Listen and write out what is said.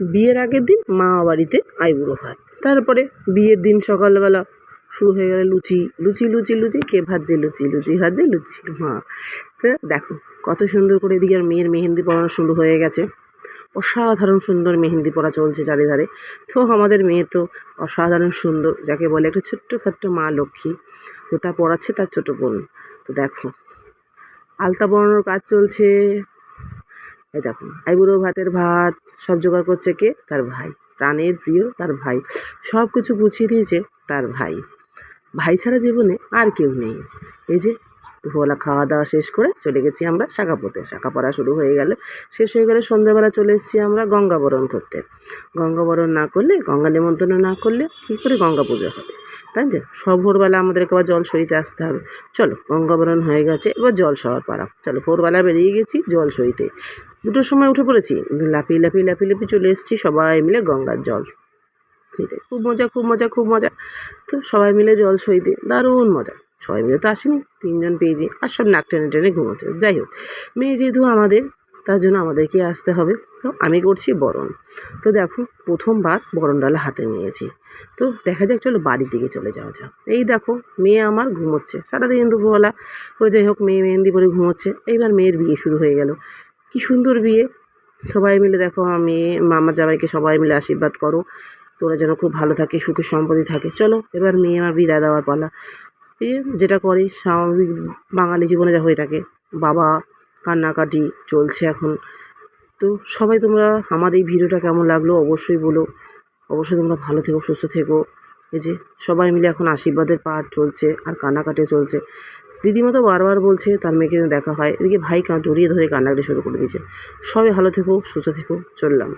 বিয়ের আগের দিন মামা বাড়িতে আইবুড়ো ভাত তারপরে বিয়ের দিন সকালবেলা শুরু হয়ে গেল লুচি। লুচি লুচি লুচি, কে ভাজছে লুচি লুচি ভাজছে লুচি মা। তো দেখো, কত সুন্দর করে এদিকে আর মেয়ের মেহেন্দি পড়ানো শুরু হয়ে গেছে। অসাধারণ সুন্দর মেহেন্দি পড়া চলছে চারিধারে তো আমাদের মেয়ে তো অসাধারণ সুন্দর, যাকে বলে একটা ছোট্ট ছোট্টখাট্ট মা লক্ষ্মী। তো তা পড়াচ্ছে তার ছোটো বোন। তো দেখো, আলতা পরানোর কাজ চলছে। এই দেখো, আইবুড়ো ভাতের ভাত, সব জোগাড় করছে কে? তার ভাই। প্রাণের প্রিয় তার ভাই। সব কিছু গুছিয়ে দিয়েছে তার ভাই। ভাই ছাড়া জীবনে আর কেউ নেই। এই যে, দুপুরবেলা খাওয়া দাওয়া শেষ করে চলে গেছি আমরা শাখা পড়তে শাখা পড়া শুরু হয়ে গেলে, শেষ হয়ে গেলে সন্ধ্যাবেলা চলে এসেছি আমরা গঙ্গাবরণ করতে। গঙ্গাবরণ না করলে, গঙ্গা নিমন্ত্রণ না করলে কী করে গঙ্গা পুজো হবে? তাই যে সব ভোরবেলা আমাদেরকে আবার জল সইতে আসতে হবে। চলো, গঙ্গাবরণ হয়ে গেছে, এবার জল সওয়ার পাড়া চলো, ভোরবেলা বেরিয়ে গেছি জল সইতে দুটোর সময় উঠে পড়েছি। লাফিয়ে লাফিয়ে লাফিয়ে লাফিয়ে চলে এসেছি সবাই মিলে গঙ্গার জল। নিতে খুব মজা খুব মজা খুব মজা। তো সবাই মিলে জল সইতে, দারুণ মজা। সবাই মিলে তো আসেনি, তিনজন পেয়েছি আর সব নাক টেনে টেনে ঘুমোচ্ছে। যাই হোক, মেয়ে যেহেতু আমাদের, তার জন্য আমাদেরকে আসতে হবে। তো আমি করছি বরণ। তো দেখো, প্রথমবার বরণ ডালা হাতে নিয়েছি। তো দেখা যাক, চলো বাড়ির দিকে চলে যাওয়া যাক। এই দেখো, মেয়ে আমার ঘুমোচ্ছে। সারাদিন দুপুরবেলা, ও যাই হোক, মেয়ে মেহেন্দি পরে ঘুমোচ্ছে। এইবার মেয়ের বিয়ে শুরু হয়ে গেল। কি সুন্দর বিয়ে। সবাই মিলে দেখো মেয়ে মামা জামাইকে সবাই মিলে আশীর্বাদ করো। তোরা যেন খুব ভালো থাকে, সুখে সম্পত্তি থাকে। চলো, এবার মেয়ে আমার বিদায় দেওয়ার পালা। এই যে যেটা করে, স্বাভাবিক বাঙালি জীবনে যা হয়ে থাকে। বাবা, কান্নাকাটি চলছে এখন। তো সবাই তোমরা আমার এই ভিডিওটা কেমন লাগল অবশ্যই বলো। অবশ্যই তোমরা ভালো থেকো, সুস্থ থেকো। এই যে সবাই মিলে এখন আশীর্বাদের পাঠ চলছে আর কান্নাকাটি চলছে। দিদিমা তো বারবার বলছে তার মেয়েকে দেখা হয়। এদিকে ভাই কাঁ জড়িয়ে ধরে কান্নাকাটি শুরু করে দিয়েছে। সবাই ভালো থেকো, সুস্থ থেকো, চললাম।